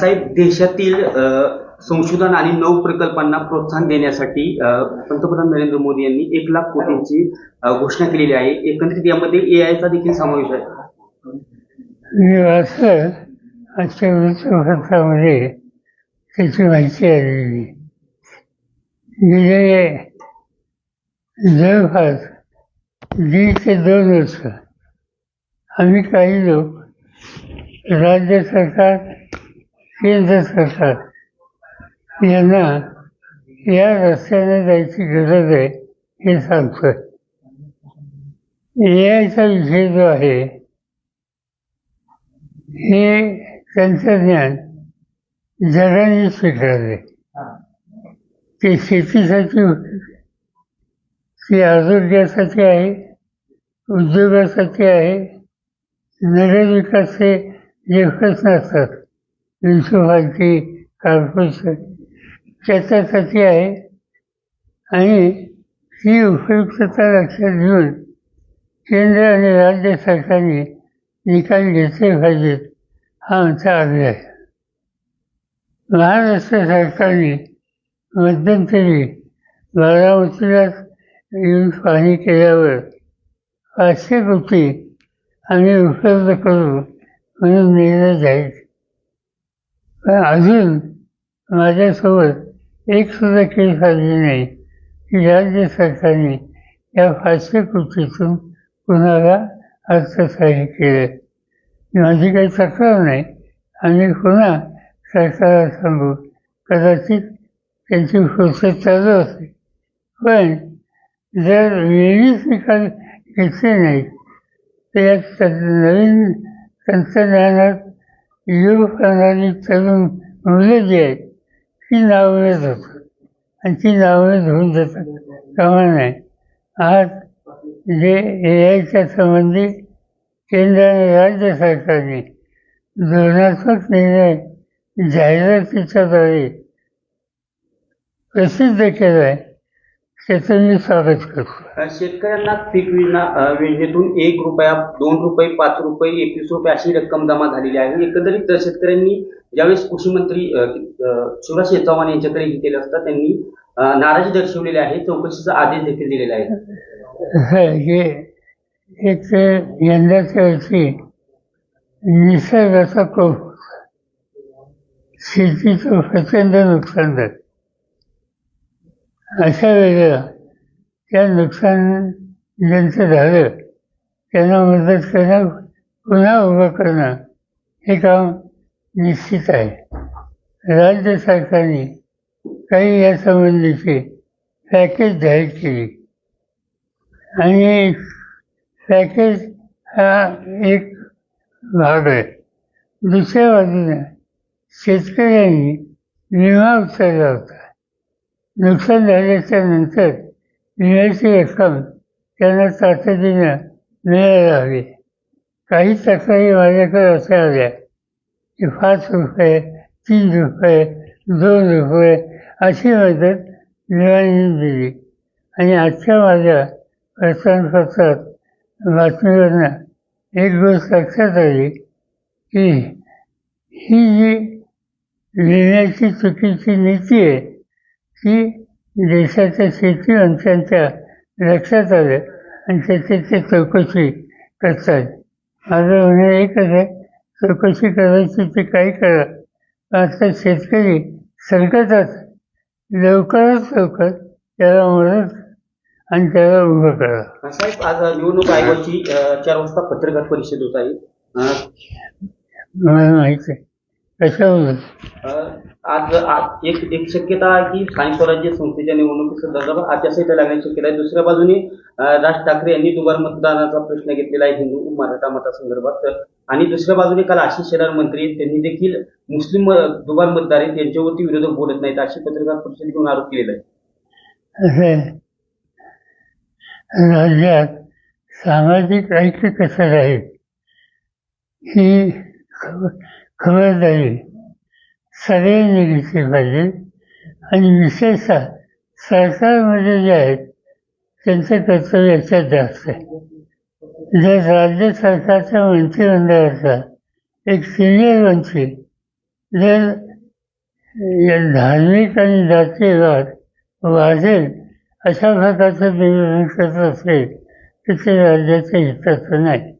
साहेब देशातील संशोधन आणि नव प्रकल्पांना प्रोत्साहन देण्यासाठी पंतप्रधान नरेंद्र मोदी यांनी एक लाख कोटींची घोषणा केलेली आहे. एकंदरीत यामध्ये ए आय चा देखील समावेश आहे. मी वाचलं आजच्या वृत्तपत्रामध्ये त्याची माहिती आलेली. गेले जवळपास दीड ते दोन वर्ष आम्ही काही लोक राज्य सरकार केंद्रित करतात यांना या रस्त्याने जायची गरज आहे हे सांगतोय. ए आयचा विषय जो आहे हे तंत्रज्ञान जगाने स्वीकारले. ते शेतीसाठी ते आरोग्यासाठी आहे उद्योगासाठी आहे नगरविकासचे जे प्रश्न असतात म्युन्सिपाल्टी कॉर्पोरेशन त्याच्यासाठी आहे. आणि ही उपयुक्तता लक्षात घेऊन केंद्र आणि राज्य सरकारने निकाल घेतले पाहिजेत हा आमचा आग्रह आहे. महाराष्ट्र सरकारने मध्यंतरी बारामतीला येऊन पाहणी केल्यावर पाचशे कोटी आम्ही उपलब्ध करू म्हणून निर्णय जाहीर पण अजून माझ्यासोबत एक सुद्धा केस आली नाही की राज्य सरकारने या पाचशे कृतीतून कुणाला अर्थसहाय्य केलं माझी काही तक्रार नाही. आम्ही पुन्हा सरकारला सांगू. कदाचित त्यांची प्रोसेस चालू असते पण जर वेळीच निकाल घेतले नाही तर या नवीन तंत्रज्ञानात योग करणारी तरुण मुलं जी आहेत ती नावळत होतात आणि ती नावळत होऊन जातात कामा नाही आज जे ए आयच्या संबंधी केंद्र आणि राज्य सरकारने धोरणात्मक निर्णय जाहिरातीच्याद्वारे प्रसिद्ध केला आहे करतो अ, शेतकऱ्यांना पीक विमा अ, योजनेतून एक रुपया दोन रुपये पाच रुपये एकवीस रुपये अशी रक्कम जमा झालेली आहे. एकंदरीत शेतकऱ्यांनी ज्यावेळेस कृषी मंत्री अ, अ, शिवराज शेठ चव्हाण यांच्याकडे हे केलं असता त्यांनी अ, नाराजी दर्शवलेली आहे चौकशीचा आदेश देखील दिलेला आहे. हे एक यंदाच्या वर्षी निसर्गाचा कोप. शेतीचं प्रचंड नुकसान झालं. अशा वेळेला त्या नुकसान ज्यांचं झालं त्यांना मदत करणं पुन्हा उभं करणं हे काम निश्चित आहे. राज्य सरकारने काही यासंबंधीचे पॅकेज जाहीर केली. आणि पॅकेज हा एक भाग आहे. दुसऱ्या बाजूने शेतकऱ्यांनी विमा उचलला होता. नुकसान झाल्याच्यानंतर विम्याची रक्कम त्यांना तातडीनं मिळायला हवी काही तक्रारी माझ्याकडे अशा आल्या की पाच रुपये तीन रुपये दोन रुपये अशी मदत विमाने दिली. आणि आजच्या माझ्या वर्तमानपत्रात बातमीवरनं एक गोष्ट लक्षात आली की ही जी विम्याची चुकीची नीती आहे ती देशाच्या शेतीमंत्र्यांच्या लक्षात आलं आणि त्याची ते चौकशी करतात माझं म्हणणं एकच आहे चौकशी करायची ते काही करा. आता शेतकरी संकटात लवकरात लवकर त्याला मदत आणि त्याला उभं करा. साहेब आज निवडणूक आयोगाची चार वाजता पत्रकार परिषद होत आहे. मला माहिती आहे. कशावर अ, आज आज एक एक शक्यता आहे की स्थानिक स्वराज्य संस्थेच्या निवडणुकीसंदर्भात आचारसंहिता लागण्याची शक्यता आहे दुसऱ्या बाजूने राज ठाकरे यांनी दुबार मतदानाचा प्रश्न घेतलेला आहे हिंदू मराठा मतासंदर्भात. तर- आणि दुसऱ्या बाजूने काल आशिष शेलार मंत्री त्यांनी देखील मुस्लिम दुबार मतदार आहेत यांच्यावरती विरोधक बोलत नाहीत अशी पत्रकार परिषद घेऊन आरोप केलेला आहे. राज्यात सामाजिक ऐक्य कसं राहील? ही खबरदारी सगळ्यांनी घेतली पाहिजे. आणि विशेषतः सरकारमध्ये जे आहेत त्यांचं कर्तव्य याच्यात जास्त आहे. जर राज्य सरकारच्या मंत्रिमंडळाचा एक सिनियर मंत्री जर या धार्मिक आणि जातीयवाद वाढेल अशा प्रकारचं निवेदन करत असेल तर ते राज्याच्या हिताचं नाही.